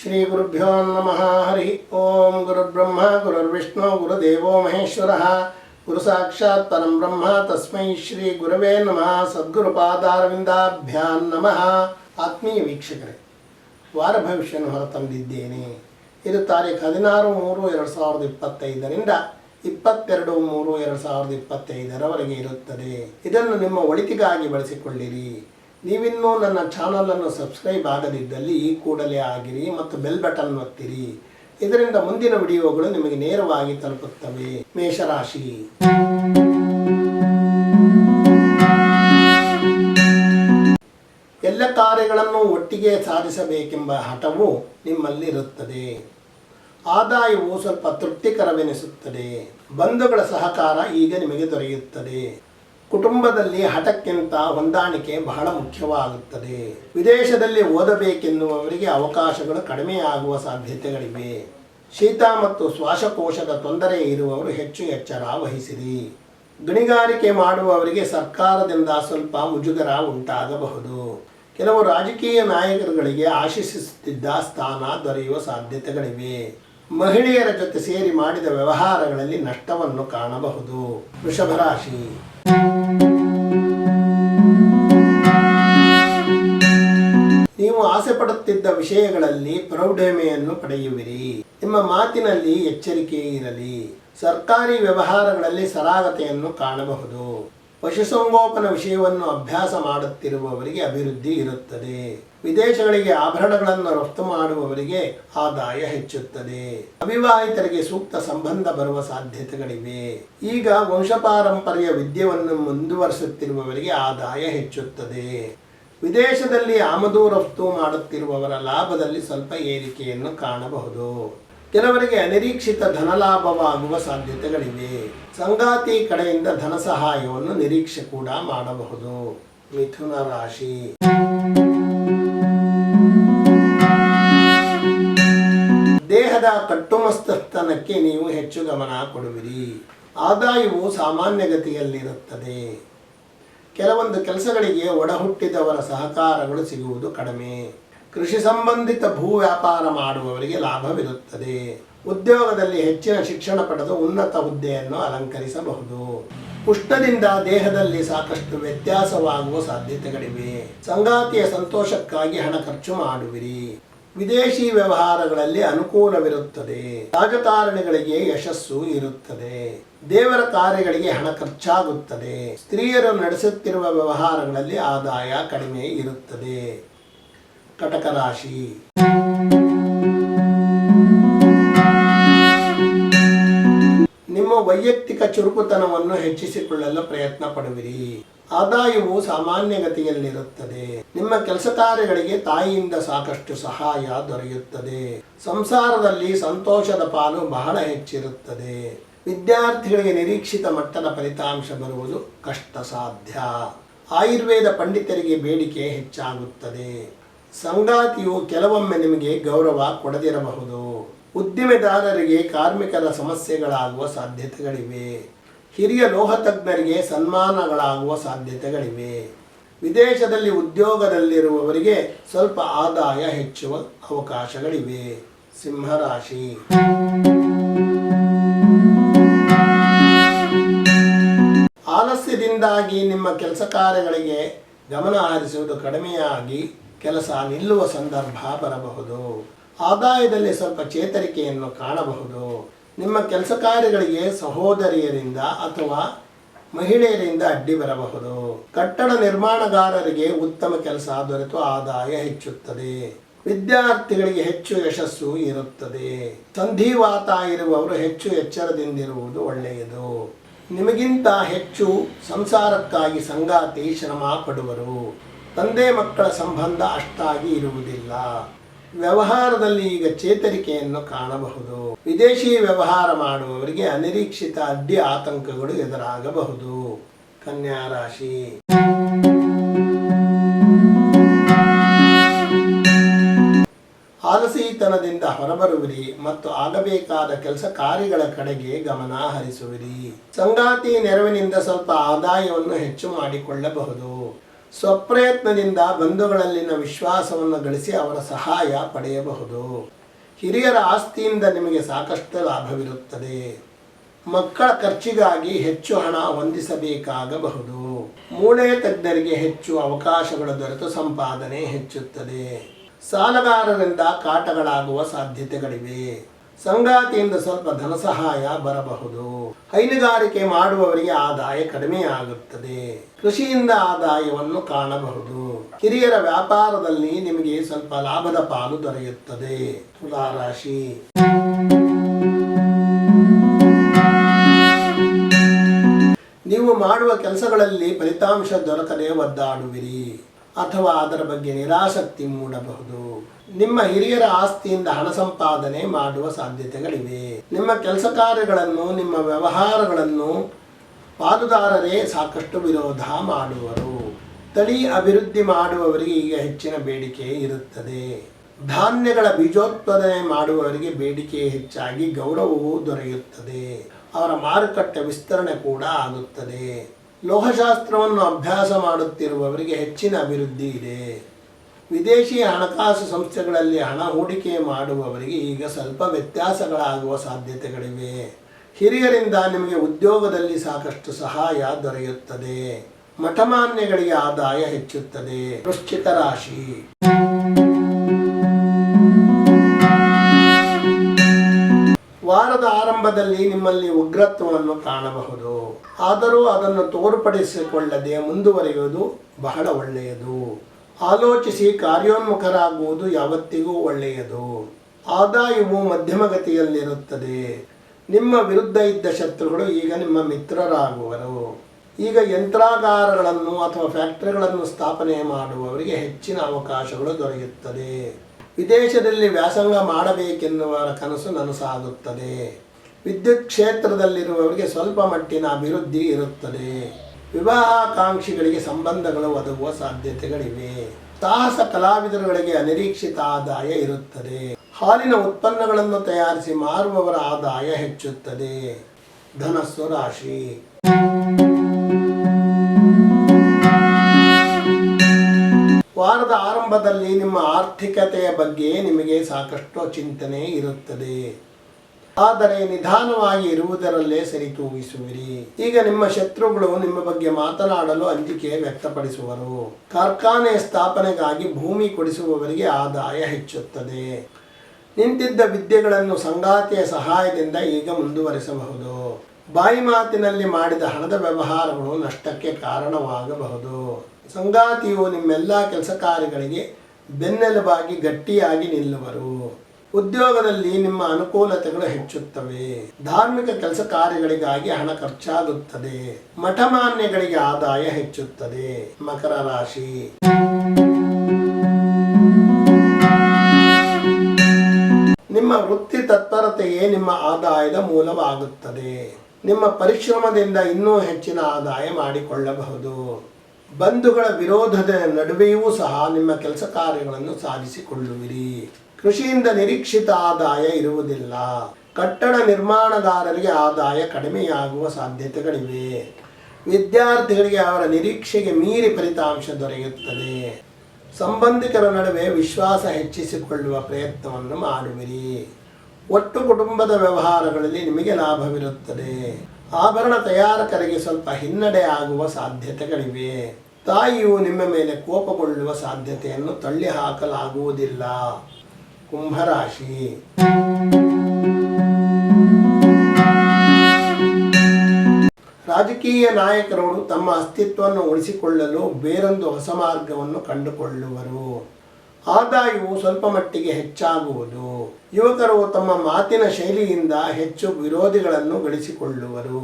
ಶ್ರೀ ಗುರುಭ್ಯೋ ನಮಃ ಹರಿ ಓಂ ಗುರುಬ್ರಹ್ಮ ಗುರುರ್ವಿಷ್ಣು ಗುರುದೇವೋ ಸಾಕ್ಷಾತ್ ಪರಂ ಬ್ರಹ್ಮ ತಸ್ಮೈ ಶ್ರೀ ಗುರುವೇ ನಮಃ ಸದ್ಗುರುಪಾದಾರವಿಂದಾಭ್ಯಾನ್ ನಮಃ ಆತ್ಮೀಯ ವೀಕ್ಷಕರೇ ವಾರ ಭವಿಷ್ಯವನ್ನು ಹೊರತಂದಿದ್ದೇನೆ ಇದು ತಾರೀಖು ಹದಿನಾರು ಮೂರು ಎರಡು ಸಾವಿರದ ಇಪ್ಪತ್ತೈದರಿಂದ ಇಪ್ಪತ್ತೆರಡು ಮೂರು ಎರಡು ಸಾವಿರದ ಇಪ್ಪತ್ತೈದರವರೆಗೆ ಇರುತ್ತದೆ. ಇದನ್ನು ನಿಮ್ಮ ಒಳಿತಿಗಾಗಿ ಬಳಸಿಕೊಳ್ಳಿರಿ. ನೀವಿನ್ನೂ ನನ್ನ ಚಾನಲನ್ನು ಸಬ್ಸ್ಕ್ರೈಬ್ ಆಗದಿದ್ದಲ್ಲಿ ಕೂಡಲೇ ಆಗಿರಿ ಮತ್ತು ಬೆಲ್ ಬಟನ್ ಒತ್ತಿರಿ. ಇದರಿಂದ ಮುಂದಿನ ವಿಡಿಯೋಗಳು ನಿಮಗೆ ನೇರವಾಗಿ ತಲುಪುತ್ತವೆ. ಮೇಷರಾಶಿ. ಎಲ್ಲ ಕಾರ್ಯಗಳನ್ನು ಒಟ್ಟಿಗೆ ಸಾಧಿಸಬೇಕೆಂಬ ಹಠವು ನಿಮ್ಮಲ್ಲಿರುತ್ತದೆ. ಆದಾಯವು ಸ್ವಲ್ಪ ತೃಪ್ತಿಕರವೆನಿಸುತ್ತದೆ. ಬಂಧುಗಳ ಸಹಕಾರ ಈಗ ನಿಮಗೆ ದೊರೆಯುತ್ತದೆ. ಕುಟುಂಬದಲ್ಲಿ ಹಠಕ್ಕಿಂತ ಹೊಂದಾಣಿಕೆ ಬಹಳ ಮುಖ್ಯವಾಗುತ್ತದೆ. ವಿದೇಶದಲ್ಲಿ ಓದಬೇಕೆನ್ನುವವರಿಗೆ ಅವಕಾಶಗಳು ಕಡಿಮೆಯಾಗುವ ಸಾಧ್ಯತೆಗಳಿವೆ. ಶೀತ ಮತ್ತು ಶ್ವಾಸಕೋಶದ ತೊಂದರೆ ಇರುವವರು ಹೆಚ್ಚು ಎಚ್ಚರ ವಹಿಸಿರಿ. ಗಣಿಗಾರಿಕೆ ಮಾಡುವವರಿಗೆ ಸರ್ಕಾರದಿಂದ ಸ್ವಲ್ಪ ಮುಜುಗರ ಉಂಟಾಗಬಹುದು. ಕೆಲವು ರಾಜಕೀಯ ನಾಯಕರುಗಳಿಗೆ ಆಶಿಸುತ್ತಿದ್ದ ಸ್ಥಾನ ದೊರೆಯುವ ಸಾಧ್ಯತೆಗಳಿವೆ. ಮಹಿಳೆಯರ ಜೊತೆ ಸೇರಿ ಮಾಡಿದ ವ್ಯವಹಾರಗಳಲ್ಲಿ ನಷ್ಟವನ್ನು ಕಾಣಬಹುದು. ವೃಷಭ ರಾಶಿ. ನೀವು ಆಸೆ ಪಡುತ್ತಿದ್ದ ವಿಷಯಗಳಲ್ಲಿ ಪ್ರೌಢಮೆಯನ್ನು ಪಡೆಯುವಿರಿ. ನಿಮ್ಮ ಮಾತಿನಲ್ಲಿ ಎಚ್ಚರಿಕೆ ಇರಲಿ. ಸರ್ಕಾರಿ ವ್ಯವಹಾರಗಳಲ್ಲಿ ಸರಾಗತೆಯನ್ನು ಕಾಣಬಹುದು. ಪಶುಸಂಗೋಪನ ವಿಷಯವನ್ನು ಅಭ್ಯಾಸ ಮಾಡುತ್ತಿರುವವರಿಗೆ ಅಭಿವೃದ್ಧಿ ಇರುತ್ತದೆ. ವಿದೇಶಗಳಿಗೆ ಆಭರಣಗಳನ್ನು ರಫ್ತು ಮಾಡುವವರಿಗೆ ಆದಾಯ ಹೆಚ್ಚುತ್ತದೆ. ಅವಿವಾಹಿತರಿಗೆ ಸೂಕ್ತ ಸಂಬಂಧ ಬರುವ ಸಾಧ್ಯತೆಗಳಿವೆ. ಈಗ ವಂಶಪಾರಂಪರ್ಯ ವಿದ್ಯೆಯನ್ನು ಮುಂದುವರಿಸುತ್ತಿರುವವರಿಗೆ ಆದಾಯ ಹೆಚ್ಚುತ್ತದೆ. ವಿದೇಶದಲ್ಲಿ ಆಮದು ರಫ್ತು ಮಾಡುತ್ತಿರುವವರ ಲಾಭದಲ್ಲಿ ಸ್ವಲ್ಪ ಏರಿಕೆಯನ್ನು ಕಾಣಬಹುದು. ಕೆಲವರಿಗೆ ಅನಿರೀಕ್ಷಿತ ಧನಲಾಭವಾಗುವ ಸಾಧ್ಯತೆಗಳಿವೆ. ಸಂಗಾತಿ ಕಡೆಯಿಂದ ಧನ ಸಹಾಯವನ್ನು ನಿರೀಕ್ಷೆ ಕೂಡ ಮಾಡಬಹುದು. ಮಿಥುನ ರಾಶಿ. ದೇಹದ ಕಟ್ಟುಮಸ್ತನಕ್ಕೆ ನೀವು ಹೆಚ್ಚು ಗಮನ ಕೊಡುವಿರಿ. ಆದಾಯವು ಸಾಮಾನ್ಯ ಗತಿಯಲ್ಲಿರುತ್ತದೆ ಕೆಲವೊಂದು ಕೆಲಸಗಳಿಗೆ ಒಡಹುಟ್ಟಿದವರ ಸಹಕಾರಗಳು ಸಿಗುವುದು ಕಡಿಮೆ. ಕೃಷಿ ಸಂಬಂಧಿತ ಭೂ ವ್ಯಾಪಾರ ಮಾಡುವವರಿಗೆ ಲಾಭವಿರುತ್ತದೆ. ಉದ್ಯೋಗದಲ್ಲಿ ಹೆಚ್ಚಿನ ಶಿಕ್ಷಣ ಪಡೆದು ಉನ್ನತ ಹುದ್ದೆಯನ್ನು ಅಲಂಕರಿಸಬಹುದು. ಉಷ್ಣದಿಂದ ದೇಹದಲ್ಲಿ ಸಾಕಷ್ಟು ವ್ಯತ್ಯಾಸವಾಗುವ ಸಾಧ್ಯತೆಗಳಿವೆ. ಸಂಗಾತಿಯ ಸಂತೋಷಕ್ಕಾಗಿ ಹಣ ಖರ್ಚು ಮಾಡುವಿರಿ. ವಿದೇಶಿ ವ್ಯವಹಾರಗಳಲ್ಲಿ ಅನುಕೂಲವಿರುತ್ತದೆ. ರಾಜಕಾರಣಿಗಳಿಗೆ ಯಶಸ್ಸು ಇರುತ್ತದೆ. ದೇವರ ಕಾರ್ಯಗಳಿಗೆ ಹಣ ಖರ್ಚಾಗುತ್ತದೆ. ಸ್ತ್ರೀಯರು ನಡೆಸುತ್ತಿರುವ ವ್ಯವಹಾರಗಳಲ್ಲಿ ಆದಾಯ ಕಡಿಮೆ ಇರುತ್ತದೆ. ಕಟಕ ರಾಶಿ ನಿಮ್ಮ ವೈಯಕ್ತಿಕ ಚುರುಕುತನವನ್ನು ಹೆಚ್ಚಿಸಿಕೊಳ್ಳಲು ಪ್ರಯತ್ನ ಪಡುವಿರಿ. ಆದಾಯವು ಸಾಮಾನ್ಯ ಗತಿಯಲ್ಲಿರುತ್ತದೆ ನಿಮ್ಮ ಕೆಲಸ ಕಾರ್ಯಗಳಿಗೆ ತಾಯಿಯಿಂದ ಸಾಕಷ್ಟು ಸಹಾಯ ದೊರೆಯುತ್ತದೆ. ಸಂಸಾರದಲ್ಲಿ ಸಂತೋಷದ ಪಾಲು ಬಹಳ ಹೆಚ್ಚಿರುತ್ತದೆ. ವಿದ್ಯಾರ್ಥಿಗಳಿಗೆ ನಿರೀಕ್ಷಿತ ಮಟ್ಟದ ಫಲಿತಾಂಶ ಬರುವುದು ಕಷ್ಟ ಸಾಧ್ಯ ಆಯುರ್ವೇದ ಪಂಡಿತರಿಗೆ ಬೇಡಿಕೆ ಹೆಚ್ಚಾಗುತ್ತದೆ. ಸಂಗಾತಿಯು ಕೆಲವೊಮ್ಮೆ ನಿಮಗೆ ಗೌರವ ಕೊಡದಿರಬಹುದು. ಉದ್ದಿಮೆದಾರರಿಗೆ ಕಾರ್ಮಿಕರ ಸಮಸ್ಯೆಗಳಾಗುವ ಸಾಧ್ಯತೆಗಳಿವೆ. ಹಿರಿಯ ಲೋಹ ತಜ್ಞರಿಗೆ ಸನ್ಮಾನಗಳಾಗುವ ಸಾಧ್ಯತೆಗಳಿವೆ. ವಿದೇಶದಲ್ಲಿ ಉದ್ಯೋಗದಲ್ಲಿರುವವರಿಗೆ ಸ್ವಲ್ಪ ಆದಾಯ ಹೆಚ್ಚುವ ಅವಕಾಶಗಳಿವೆ. ಸಿಂಹರಾಶಿ. ಆಲಸ್ಯದಿಂದಾಗಿ ನಿಮ್ಮ ಕೆಲಸ ಕಾರ್ಯಗಳಿಗೆ ಗಮನ ಹರಿಸುವುದು ಕಡಿಮೆಯಾಗಿ ಕೆಲಸ ನಿಲ್ಲುವ ಸಂದರ್ಭ ಬರಬಹುದು. ಆದಾಯದಲ್ಲಿ ಸ್ವಲ್ಪ ಚೇತರಿಕೆಯನ್ನು ಕಾಣಬಹುದು. ನಿಮ್ಮ ಕೆಲಸ ಕಾರ್ಯಗಳಿಗೆ ಸಹೋದರಿಯರಿಂದ ಅಥವಾ ಮಹಿಳೆಯರಿಂದ ಅಡ್ಡಿ ಬರಬಹುದು. ಕಟ್ಟಡ ನಿರ್ಮಾಣಗಾರರಿಗೆ ಉತ್ತಮ ಕೆಲಸ ದೊರೆತು ಆದಾಯ ಹೆಚ್ಚುತ್ತದೆ. ವಿದ್ಯಾರ್ಥಿಗಳಿಗೆ ಹೆಚ್ಚು ಯಶಸ್ಸು ಇರುತ್ತದೆ. ಸಂಧಿವಾತ ಇರುವವರು ಹೆಚ್ಚು ಎಚ್ಚರದಿಂದಿರುವುದು ಒಳ್ಳೆಯದು. ನಿಮಗಿಂತ ಹೆಚ್ಚು ಸಂಸಾರಕ್ಕಾಗಿ ಸಂಗಾತಿ ಶ್ರಮ ಪಡುವರು. ತಂದೆ ಮಕ್ಕಳ ಸಂಬಂಧ ಅಷ್ಟಾಗಿ ಇರುವುದಿಲ್ಲ. ವ್ಯವಹಾರದಲ್ಲಿ ಈಗ ಚೇತರಿಕೆಯನ್ನು ಕಾಣಬಹುದು. ವಿದೇಶಿ ವ್ಯವಹಾರ ಮಾಡುವವರಿಗೆ ಅನಿರೀಕ್ಷಿತ ಅಡ್ಡಿ ಆತಂಕಗಳು ಎದುರಾಗಬಹುದು. ಕನ್ಯಾ ರಾಶಿ. ಆಲಸಿತನದಿಂದ ಹೊರಬರುವಿರಿ ಮತ್ತು ಆಗಬೇಕಾದ ಕೆಲಸ ಕಾರ್ಯಗಳ ಕಡೆಗೆ ಗಮನ ಹರಿಸುವಿರಿ. ಸಂಗಾತಿ ನೆರವಿನಿಂದ ಸ್ವಲ್ಪ ಆದಾಯವನ್ನು ಹೆಚ್ಚು ಮಾಡಿಕೊಳ್ಳಬಹುದು. ಸ್ವಪ್ರಯತ್ನದಿಂದ ಬಂಧುಗಳಲ್ಲಿನ ವಿಶ್ವಾಸವನ್ನು ಗಳಿಸಿ ಅವರ ಸಹಾಯ ಪಡೆಯಬಹುದು. ಹಿರಿಯರ ಆಸ್ತಿಯಿಂದ ನಿಮಗೆ ಸಾಕಷ್ಟು ಲಾಭವಿರುತ್ತದೆ. ಮಕ್ಕಳ ಖರ್ಚಿಗಾಗಿ ಹೆಚ್ಚು ಹಣ ಹೊಂದಿಸಬೇಕಾಗಬಹುದು. ಮೂಳೆ ತಜ್ಞರಿಗೆ ಹೆಚ್ಚು ಅವಕಾಶಗಳು ದೊರೆತು ಸಂಪಾದನೆ ಹೆಚ್ಚುತ್ತದೆ. ಸಾಲಗಾರರಿಂದ ಕಾಟಗಳಾಗುವ ಸಾಧ್ಯತೆಗಳಿವೆ. ಸಂಗಾತಿಯಿಂದ ಸ್ವಲ್ಪ ಧನ ಸಹಾಯ ಬರಬಹುದು. ಹೈನುಗಾರಿಕೆ ಮಾಡುವವರಿಗೆ ಆದಾಯ ಕಡಿಮೆಯಾಗುತ್ತದೆ. ಕೃಷಿಯಿಂದ ಆದಾಯವನ್ನು ಕಾಣಬಹುದು. ಹಿರಿಯರ ವ್ಯಾಪಾರದಲ್ಲಿ ನಿಮಗೆ ಸ್ವಲ್ಪ ಲಾಭದ ಪಾಲು ದೊರೆಯುತ್ತದೆ. ತುಲಾರಾಶಿ ನೀವು ಮಾಡುವ ಕೆಲಸಗಳಲ್ಲಿ ಫಲಿತಾಂಶ ದೊರಕದೆ ಒದ್ದಾಡುವಿರಿ. ಅಥವಾ ಅದರ ಬಗ್ಗೆ ನಿರಾಸಕ್ತಿ ಮೂಡಬಹುದು. ನಿಮ್ಮ ಹಿರಿಯರ ಆಸ್ತಿಯಿಂದ ಹಣ ಸಂಪಾದನೆ ಮಾಡುವ ಸಾಧ್ಯತೆಗಳಿವೆ. ನಿಮ್ಮ ಕೆಲಸ ಕಾರ್ಯಗಳನ್ನು, ನಿಮ್ಮ ವ್ಯವಹಾರಗಳನ್ನು ಪಾಲುದಾರರೇ ಸಾಕಷ್ಟು ವಿರೋಧ ಮಾಡುವರು. ತಳಿ ಅಭಿವೃದ್ಧಿ ಮಾಡುವವರಿಗೆ ಈಗ ಹೆಚ್ಚಿನ ಬೇಡಿಕೆ ಇರುತ್ತದೆ. ಧಾನ್ಯಗಳ ಬೀಜೋತ್ಪಾದನೆ ಮಾಡುವವರಿಗೆ ಬೇಡಿಕೆ ಹೆಚ್ಚಾಗಿ ಗೌರವವು ದೊರೆಯುತ್ತದೆ. ಅವರ ಮಾರುಕಟ್ಟೆ ವಿಸ್ತರಣೆ ಕೂಡ ಆಗುತ್ತದೆ. ಲೋಹಶಾಸ್ತ್ರವನ್ನು ಅಭ್ಯಾಸ ಮಾಡುತ್ತಿರುವವರಿಗೆ ಹೆಚ್ಚಿನ ಅಭಿವೃದ್ಧಿ ಇದೆ. ವಿದೇಶಿ ಹಣಕಾಸು ಸಂಸ್ಥೆಗಳಲ್ಲಿ ಹಣ ಹೂಡಿಕೆ ಮಾಡುವವರಿಗೆ ಈಗ ಸ್ವಲ್ಪ ವ್ಯತ್ಯಾಸಗಳಾಗುವ ಸಾಧ್ಯತೆಗಳಿವೆ. ಹಿರಿಯರಿಂದ ನಿಮಗೆ ಉದ್ಯೋಗದಲ್ಲಿ ಸಾಕಷ್ಟು ಸಹಾಯ ದೊರೆಯುತ್ತದೆ. ಮಠಮಾನ್ಯಗಳಿಗೆ ಆದಾಯ ಹೆಚ್ಚುತ್ತದೆ. ವೃಶ್ಚಿಕ ರಾಶಿ. ವಾರದ ಆರಂಭದಲ್ಲಿ ನಿಮ್ಮಲ್ಲಿ ಉಗ್ರತ್ವವನ್ನು ಕಾಣಬಹುದು. ಆದರೂ ಅದನ್ನು ತೋರ್ಪಡಿಸಿಕೊಳ್ಳದೆ ಮುಂದುವರಿಯುವುದು ಬಹಳ ಒಳ್ಳೆಯದು. ಆಲೋಚಿಸಿ ಕಾರ್ಯೋನ್ಮುಖರಾಗುವುದು ಯಾವತ್ತಿಗೂ ಒಳ್ಳೆಯದು. ಆದಾಯವು ಮಧ್ಯಮಗತಿಯಲ್ಲಿರುತ್ತದೆ. ನಿಮ್ಮ ವಿರುದ್ಧ ಇದ್ದ ಶತ್ರುಗಳು ಈಗ ನಿಮ್ಮ ಮಿತ್ರರಾಗುವರು. ಈಗ ಯಂತ್ರಾಗಾರಗಳನ್ನು ಅಥವಾ ಫ್ಯಾಕ್ಟರಿಗಳನ್ನು ಸ್ಥಾಪನೆ ಮಾಡುವವರಿಗೆ ಹೆಚ್ಚಿನ ಅವಕಾಶಗಳು ದೊರೆಯುತ್ತದೆ. ವಿದೇಶದಲ್ಲಿ ವ್ಯಾಸಂಗ ಮಾಡಬೇಕೆನ್ನುವರ ಕನಸು ನನಸಾಗುತ್ತದೆ. ವಿದ್ಯುತ್ ಕ್ಷೇತ್ರದಲ್ಲಿರುವವರಿಗೆ ಸ್ವಲ್ಪ ಮಟ್ಟಿನ ಅಭಿವೃದ್ಧಿ ಇರುತ್ತದೆ. ವಿವಾಹಾಕಾಂಕ್ಷಿಗಳಿಗೆ ಸಂಬಂಧಗಳು ಒದಗುವ ಸಾಧ್ಯತೆಗಳಿವೆ. ಸಾಹಸ ಕಲಾವಿದರುಗಳಿಗೆ ಅನಿರೀಕ್ಷಿತ ಆದಾಯ ಇರುತ್ತದೆ. ಹಾಲಿನ ಉತ್ಪನ್ನಗಳನ್ನು ತಯಾರಿಸಿ ಮಾರುವವರ ಆದಾಯ ಹೆಚ್ಚುತ್ತದೆ. ಧನಸ್ಸು ರಾಶಿ. ವಾರದ ಆರಂಭದಲ್ಲಿ ನಿಮ್ಮ ಆರ್ಥಿಕತೆಯ ಬಗ್ಗೆ ನಿಮಗೆ ಸಾಕಷ್ಟು ಚಿಂತನೆ ಇರುತ್ತದೆ. ಆದರೆ ನಿಧಾನವಾಗಿ ಇರುವುದರಲ್ಲೇ ಸರಿತೂಗಿಸುವಿರಿ ಈಗ ನಿಮ್ಮ ಶತ್ರುಗಳು ನಿಮ್ಮ ಬಗ್ಗೆ ಮಾತನಾಡಲು ಅಂಜಿಕೆ ವ್ಯಕ್ತಪಡಿಸುವರು. ಕಾರ್ಖಾನೆ ಸ್ಥಾಪನೆಗಾಗಿ ಭೂಮಿ ಕೊಡಿಸುವವರಿಗೆ ಆದಾಯ ಹೆಚ್ಚುತ್ತದೆ. ನಿಂತಿದ್ದ ವಿದ್ಯೆಗಳನ್ನು ಸಂಗಾತಿಯ ಸಹಾಯದಿಂದ ಈಗ ಮುಂದುವರಿಸಬಹುದು. ಬಾಯಿ ಮಾತಿನಲ್ಲಿ ಮಾಡಿದ ಹಣದ ವ್ಯವಹಾರಗಳು ನಷ್ಟಕ್ಕೆ ಕಾರಣವಾಗಬಹುದು. ಸಂಗಾತಿಯು ನಿಮ್ಮೆಲ್ಲ ಕೆಲಸ ಕಾರ್ಯಗಳಿಗೆ ಬೆನ್ನೆಲುಬಾಗಿ ಗಟ್ಟಿಯಾಗಿ ನಿಲ್ಲುವರು. ಉದ್ಯೋಗದಲ್ಲಿ ನಿಮ್ಮ ಅನುಕೂಲತೆಗಳು ಹೆಚ್ಚುತ್ತವೆ. ಧಾರ್ಮಿಕ ಕೆಲಸ ಕಾರ್ಯಗಳಿಗಾಗಿ ಹಣ ಖರ್ಚಾಗುತ್ತದೆ. ಮಠಮಾನ್ಯಗಳಿಗೆ ಆದಾಯ ಹೆಚ್ಚುತ್ತದೆ. ಮಕರ ರಾಶಿ. ನಿಮ್ಮ ವೃತ್ತಿ ತತ್ಪರತೆಯೇ ನಿಮ್ಮ ಆದಾಯದ ಮೂಲವಾಗುತ್ತದೆ. ನಿಮ್ಮ ಪರಿಶ್ರಮದಿಂದ ಇನ್ನೂ ಹೆಚ್ಚಿನ ಆದಾಯ ಮಾಡಿಕೊಳ್ಳಬಹುದು. ಬಂಧುಗಳ ವಿರೋಧದ ನಡುವೆಯೂ ಸಹ ನಿಮ್ಮ ಕೆಲಸ ಕಾರ್ಯಗಳನ್ನು ಸಾಧಿಸಿಕೊಳ್ಳುವಿರಿ. ಕೃಷಿಯಿಂದ ನಿರೀಕ್ಷಿತ ಆದಾಯ ಇರುವುದಿಲ್ಲ. ಕಟ್ಟಡ ನಿರ್ಮಾಣಗಾರರಿಗೆ ಆದಾಯ ಕಡಿಮೆಯಾಗುವ ಸಾಧ್ಯತೆಗಳಿವೆ. ವಿದ್ಯಾರ್ಥಿಗಳಿಗೆ ಅವರ ನಿರೀಕ್ಷೆಗೆ ಮೀರಿ ಫಲಿತಾಂಶ ದೊರೆಯುತ್ತದೆ. ಸಂಬಂಧಿಕರ ನಡುವೆ ವಿಶ್ವಾಸ ಹೆಚ್ಚಿಸಿಕೊಳ್ಳುವ ಪ್ರಯತ್ನವನ್ನು ಮಾಡುವಿರಿ. ಒಟ್ಟು ಕುಟುಂಬದ ವ್ಯವಹಾರಗಳಲ್ಲಿ ನಿಮಗೆ ಲಾಭವಿರುತ್ತದೆ. ಆಭರಣ ತಯಾರಕರಿಗೆ ಸ್ವಲ್ಪ ಹಿನ್ನಡೆ ಆಗುವ ಸಾಧ್ಯತೆಗಳಿವೆ. ತಾಯಿಯು ನಿಮ್ಮ ಮೇಲೆ ಕೋಪಗೊಳ್ಳುವ ಸಾಧ್ಯತೆಯನ್ನು ತಳ್ಳಿ ಹಾಕಲಾಗುವುದಿಲ್ಲ ಕುಂಭರಾಶಿ. ರಾಜಕೀಯ ನಾಯಕರು ತಮ್ಮ ಅಸ್ತಿತ್ವವನ್ನು ಉಳಿಸಿಕೊಳ್ಳಲು ಬೇರೊಂದು ಹೊಸ ಮಾರ್ಗವನ್ನು ಕಂಡುಕೊಳ್ಳುವರು. ಆದಾಯವು ಸ್ವಲ್ಪ ಮಟ್ಟಿಗೆ ಹೆಚ್ಚಾಗುವುದು. ಯುವಕರು ತಮ್ಮ ಮಾತಿನ ಶೈಲಿಯಿಂದ ಹೆಚ್ಚು ವಿರೋಧಿಗಳನ್ನು ಗಳಿಸಿಕೊಳ್ಳುವರು.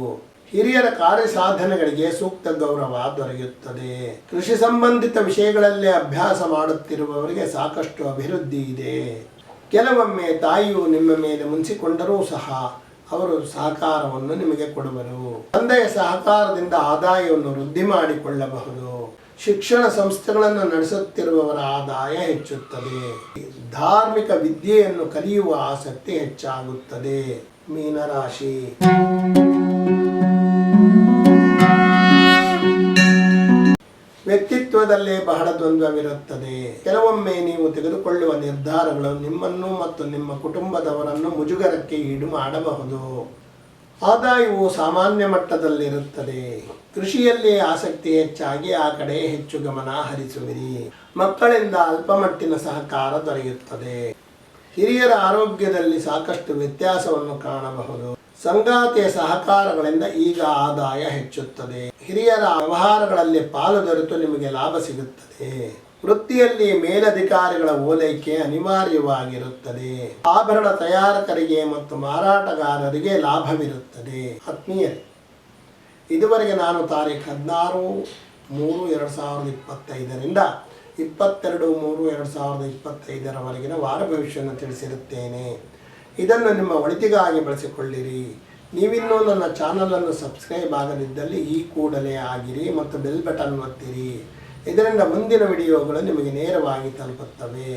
ಹಿರಿಯರ ಕಾರ್ಯಸಾಧನೆಗಳಿಗೆ ಸೂಕ್ತ ಗೌರವ ದೊರೆಯುತ್ತದೆ. ಕೃಷಿ ಸಂಬಂಧಿತ ವಿಷಯಗಳಲ್ಲಿ ಅಭ್ಯಾಸ ಮಾಡುತ್ತಿರುವವರಿಗೆ ಸಾಕಷ್ಟು ಅಭಿವೃದ್ಧಿ ಇದೆ. ಕೆಲವೊಮ್ಮೆ ತಾಯಿಯು ನಿಮ್ಮ ಮೇಲೆ ಮುನಿಸಿಕೊಂಡರೂ ಸಹ ಅವರು ಸಹಕಾರವನ್ನು ನಿಮಗೆ ಕೊಡುವರು. ತಂದೆಯ ಸಹಕಾರದಿಂದ ಆದಾಯವನ್ನು ವೃದ್ಧಿ ಮಾಡಿಕೊಳ್ಳಬಹುದು. ಶಿಕ್ಷಣ ಸಂಸ್ಥೆಗಳನ್ನು ನಡೆಸುತ್ತಿರುವವರ ಆದಾಯ ಹೆಚ್ಚುತ್ತದೆ. ಧಾರ್ಮಿಕ ವಿದ್ಯೆಯನ್ನು ಕಲಿಯುವ ಆಸಕ್ತಿ ಹೆಚ್ಚಾಗುತ್ತದೆ. ಮೀನರಾಶಿ. ವ್ಯಕ್ತಿತ್ವದಲ್ಲೇ ಬಹಳ ದ್ವಂದ್ವವಿರುತ್ತದೆ. ಕೆಲವೊಮ್ಮೆ ನೀವು ತೆಗೆದುಕೊಳ್ಳುವ ನಿರ್ಧಾರಗಳು ನಿಮ್ಮನ್ನು ಮತ್ತು ನಿಮ್ಮ ಕುಟುಂಬದವರನ್ನು ಮುಜುಗರಕ್ಕೆ ಈಡು ಮಾಡಬಹುದು. ಆದಾಯವು ಸಾಮಾನ್ಯ ಮಟ್ಟದಲ್ಲಿರುತ್ತದೆ. ಕೃಷಿಯಲ್ಲಿ ಆಸಕ್ತಿ ಹೆಚ್ಚಾಗಿ ಆ ಕಡೆ ಹೆಚ್ಚು ಗಮನ ಹರಿಸುವಿರಿ. ಮಕ್ಕಳಿಂದ ಅಲ್ಪಮಟ್ಟಿನ ಸಹಕಾರ ದೊರೆಯುತ್ತದೆ. ಹಿರಿಯರ ಆರೋಗ್ಯದಲ್ಲಿ ಸಾಕಷ್ಟು ವ್ಯತ್ಯಾಸವನ್ನು ಕಾಣಬಹುದು. ಸಂಗಾತಿಯ ಸಹಕಾರಗಳಿಂದ ಈಗ ಆದಾಯ ಹೆಚ್ಚುತ್ತದೆ. ಹಿರಿಯರ ವ್ಯವಹಾರಗಳಲ್ಲಿ ಪಾಲು ದೊರೆತು ನಿಮಗೆ ಲಾಭ ಸಿಗುತ್ತದೆ. ವೃತ್ತಿಯಲ್ಲಿ ಮೇಲಧಿಕಾರಿಗಳ ಓಲೈಕೆ ಅನಿವಾರ್ಯವಾಗಿರುತ್ತದೆ. ಆಭರಣ ತಯಾರಕರಿಗೆ ಮತ್ತು ಮಾರಾಟಗಾರರಿಗೆ ಲಾಭವಿರುತ್ತದೆ. ಆತ್ಮೀಯರೇ ಇದುವರೆಗೆ ನಾನು ತಾರೀಖು ಹದಿನಾರು ಮೂರು ಎರಡು ಸಾವಿರದ ಇಪ್ಪತ್ತೈದರಿಂದ ಇಪ್ಪತ್ತೆರಡು ಮೂರು ಎರಡು ಸಾವಿರದ ಇಪ್ಪತ್ತೈದರವರೆಗಿನ ವಾರ ಭವಿಷ್ಯವನ್ನು ತಿಳಿಸಿರುತ್ತೇನೆ. ಇದನ್ನು ನಿಮ್ಮ ಒಳಿತಿಗಾಗಿ ಬಳಸಿಕೊಳ್ಳಿರಿ. ನೀವಿನ್ನೂ ನನ್ನ ಚಾನಲನ್ನು ಸಬ್ಸ್ಕ್ರೈಬ್ ಆಗದಿದ್ದಲ್ಲಿ ಈ ಕೂಡಲೇ ಆಗಿರಿ ಮತ್ತು ಬೆಲ್ ಬಟನ್ ಒತ್ತಿರಿ. ಇದರಿಂದ ಮುಂದಿನ ವಿಡಿಯೋಗಳು ನಿಮಗೆ ನೇರವಾಗಿ ತಲುಪುತ್ತವೆ.